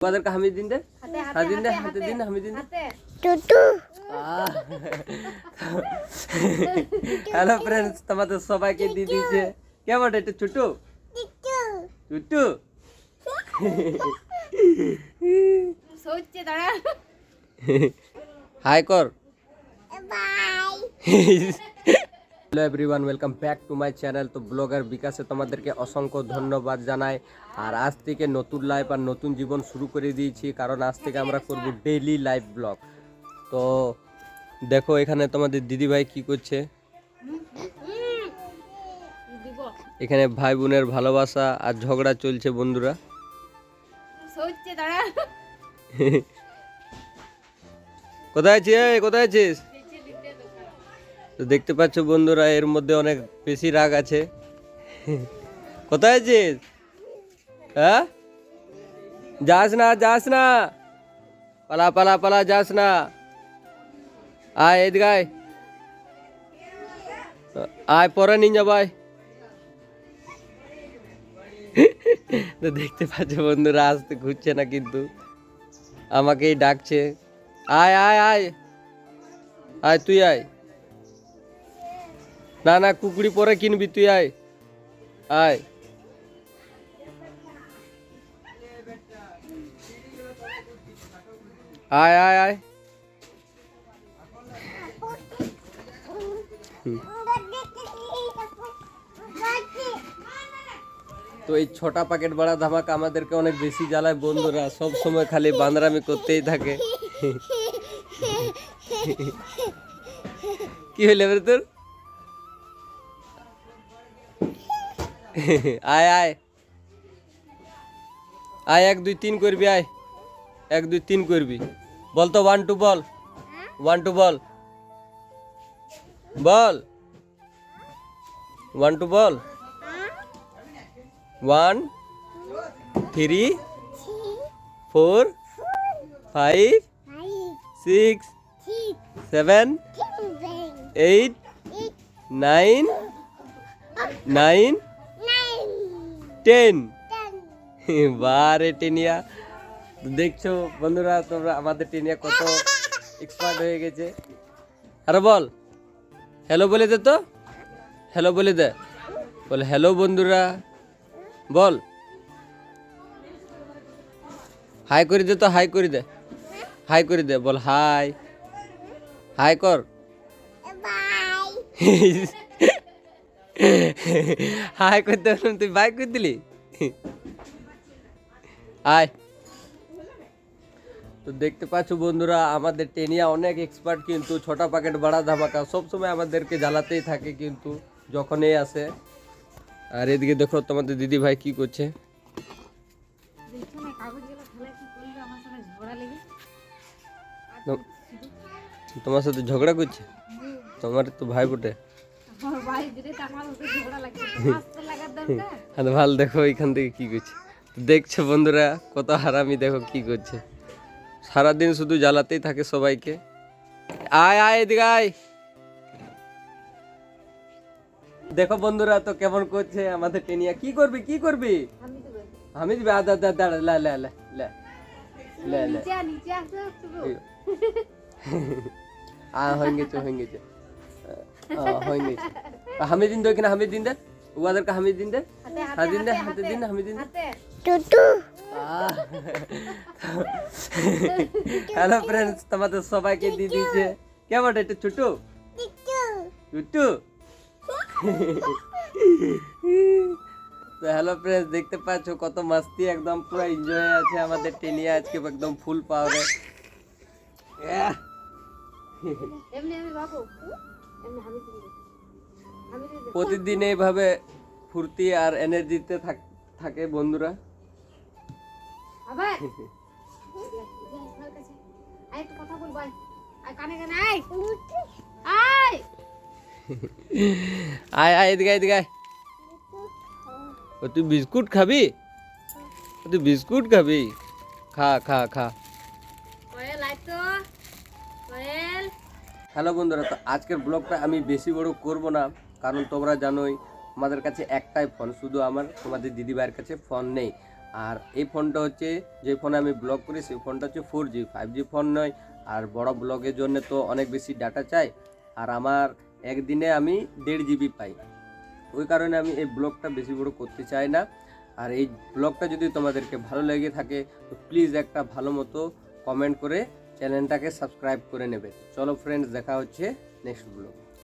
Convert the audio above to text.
ওদেরকে হামি দিন দে। হাতে হাত দিন দে হাতে দিন হামি দিন দে। হাতে। হ্যালো ফ্রেন্ডস তোমাদের সবাইকে দিয়ে দিয়েছে। কেমন এটা ছোটু চুটু সচ্ছে দাঁড়া। হাই কর। Hello everyone welcome back to my channel তো ব্লগার বিকাশে তোমাদেরকে অসংখ্য ধন্যবাদ জানাই। আর আজ থেকে নতুন লাইফ আর নতুন জীবন শুরু করে দিয়েছি কারণ আজ থেকে আমরা করব ডেইলি লাইভ ব্লগ তো দেখো এখানে তোমাদের দিদিভাই কি করছে? এখানে ভাই বোনের ভালোবাসা আর ঝগড়া চলছে বন্ধুরা। কোথায় আছিস? কোথায় আছিস? তো দেখতে পাচ্ছ বন্ধুরা, এর মধ্যে অনেক বেশি রাগ আছে। কোথায় আছিস? হ্যাঁ? যাস না যাস না। পালা পালা পালা, যাস না। আয়, এদিকে আয়। আয়, পরে নিয়ে যাবাই তো দেখতে পাচ্ছ বন্ধুরা, আসতে ঘুরছে না কিন্তু। আমাকেই ডাকছে। আয় আয় আয়। আয়, তুই আয়। না না কুকুরি পরে কিনবি তুই আয়। আয়। আয় আয় আয়। তো এই ছোটা প্যাকেট বাড়া ধামাকা আমাদেরকে অনেক বেশি জ্বালায় বন্ধুরা সব সময় খালি বান্দরামি করতেই থাকে। কি হইলে তোর? আয় আয় আয় এক দুই তিন করবি আয় এক দুই তিন করবি বল তো ওয়ান টু বল ওয়ান টু বল বল ওয়ান টু বল one three four five six seven eight nine nine ten. বারে টেনিয়া। দেখছ বন্ধুরা তোমরা আমাদের টেনিয়া কত এক্সপার্ট হয়ে গেছে। আরে বল হ্যালো বলে দে তো। হ্যালো বলে দে। বল হ্যালো বন্ধুরা। বল। হাই করে দে তো হাই করে দে। হাই করে দে বল হাই হাই কর। হাই করতে বললাম, তুই বাই করে দিলি আয় তো দেখতে পাচ্ছ বন্ধুরা, আমাদের টেনিয়া অনেক এক্সপার্ট কিন্তু, ছোটা প্যাকেট বাড়া ধামাকা, সবসময় আমাদেরকে জ্বালাতেই থাকে কিন্তু, যখনই আসে। আর এদিকে দেখো তোমাদের দিদি ভাই কি করছে। তোমার সাথে ঝগড়া করছে? তোমার তো ভাই বটে। ভালো দেখো এখান থেকে কি করছে? দেখছ বন্ধুরা কত হারামি দেখো কি করছে। সারাদিন শুধু জ্বালাতেই থাকে সবাইকে। আয় আয় এদিকে আয়। দেখো বন্ধুরা তো কেমন করছে আমাদের টেনিয়া কি করবি কি করবি? আমি দিবি আদা দাদা দাঁড়া লা লে লা লে। লে লে। নিচে আ, নিচে আসতে হচ্ছে গো। আ হয়ে গেছে হয়ে গেছে। গেছে হামি দিন দে কিনা হামি দিন দে। ওদেরকে হামি দিন দে। হাতে হাত দিন দে হাতে দিন হামি দিন দে। হাতে। হ্যালো ফ্রেন্ডস তোমাদের সবাইকে দিয়ে দিয়েছে। কেমন এটা ছোটু ছোটু তো হ্যালো ফ্রেন্ডস দেখতে পাচ্ছ কত মাস্তি একদম পুরো এনজয় আছে আমাদের টেনিয়া আজকে একদম ফুল পাওয়ারে এমনি আমি বাবু এমনি আমি প্রতিদিন এইভাবে ফুর্তি আর এনার্জিতে থাকে বন্ধুরা। আবার? আয় কথা আয় আয় কানে কানে আয়। আয়। আয় আয় এদিকে এদিকে আয়। ও তুই বিস্কুট খাবি? তুই বিস্কুট খাবি? খা খা খা। হ্যালো বন্ধুরা তো আজকের ব্লগটা আমি বেশি বড় করব না। কারণ তোমরা জানোই আমাদের কাছে একটাই ফোন শুধু আমার, তোমাদের দিদিভাইয়ের কাছে ফোন নেই। আর এই ফোনটা হচ্ছে, যে ফোনে আমি ব্লগ করি, সেই ফোনটা হচ্ছে four G five G phone নয়। আর বড় ব্লগের জন্য তো অনেক বেশি ডাটা চাই। আর আমার একদিনে আমি দেড় জিবি পাই। ওই কারণে আমি এই ব্লগটা বেশি বড় করতে চাই না। আর এই ব্লগটা যদি তোমাদেরকে ভালো লেগে থাকে, তো প্লিজ একটা ভালো মতো কমেন্ট করে চ্যানেলটাকে সাবস্ক্রাইব করে নেবে। চলো ফ্রেন্ডস দেখা হচ্ছে নেক্সট ব্লগ